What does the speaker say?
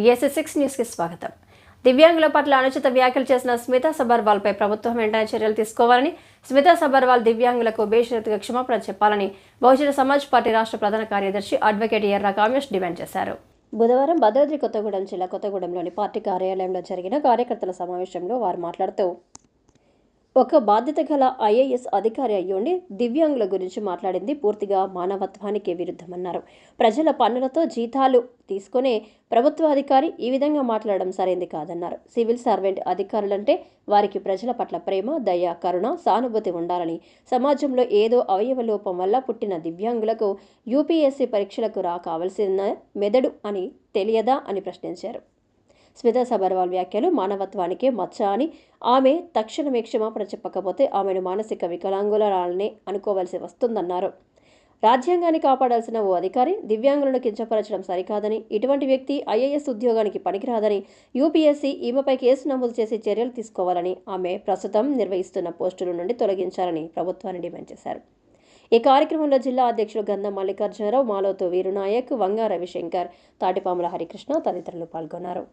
విఎస్ఎ six న్యూస్కి స్వాగతం. దివ్యాంగుల పట్ల అనుచిత వ్యాఖ్యలు చేసిన స్మితా సబర్వాల్పై ప్రభుత్వం వెంటనే చర్యలు తీసుకోవాలని స్మితా సబర్వాల్ దివ్యాంగులకు బేషరతుగా క్షమాపణ చెప్పాలని బహుజన సమాజ్ పార్టీ రాష్ట్ర ప్రధాన కార్యదర్శి అడ్వకేట్ ఎర్ర కామేష్ డిమాండ్ చేశారు. బుధవారం భద్రాద్రి కొత్తగూడెం జిల్లా కొత్తగూడెంలోని పార్టీ కార్యాలయంలో జరిగిన కార్యకర్తల సమావేశంలో వారు మాట్లాడుతూ ఒక బాధ్యత గల ఐఏఎస్ అధికారి అయ్యుండి దివ్యాంగుల గురించి మాట్లాడింది. పూర్తిగా మానవత్వానికి విరుద్ధమన్నారు. ప్రజల పన్నులతో జీతాలు తీసుకునే ప్రభుత్వ అధికారి ఈ విధంగా మాట్లాడడం సరైంది కాదన్నారు. సివిల్ సర్వెంట్ అధికారులంటే వారికి ప్రజల పట్ల ప్రేమ దయ కరుణ సానుభూతి ఉండాలని సమాజంలో ఏదో అవయవ లోపం వల్ల పుట్టిన దివ్యాంగులకు యూపీఎస్సీ పరీక్షలకు రా కావలసిన మెదడు అని తెలియదా అని ప్రశ్నించారు. స్మితా సబర్వాల్ వ్యాఖ్యలు మానవత్వానికే మచ్చ అని. ఆమె తక్షణమే క్షమాపణ చెప్పకపోతే ఆమెను మానసిక వికలాంగులనే అనుకోవలసి వస్తుందన్నారు. రాజ్యాంగాన్ని కాపాడాల్సిన ఓ అధికారి దివ్యాంగులను కించపరచడం సరికాదని ఇటువంటి వ్యక్తి ఐఏఎస్ ఉద్యోగానికి పనికిరాదని యూపీఎస్సీ ఈమెపై కేసు నమోదు చేసి చర్యలు తీసుకోవాలని ఆమె ప్రస్తుతం నిర్వహిస్తున్న పోస్టుల నుండి తొలగించాలని ప్రభుత్వాన్ని డిమాండ్ చేశారు. ఈ కార్యక్రమంలో జిల్లా అధ్యక్షుడు గంధం మల్లికార్జునరావు మాలోతు వీరునాయక్ వంగా రవిశంకర్ తాటిపాముల హరికృష్ణ తదితరులు పాల్గొన్నారు.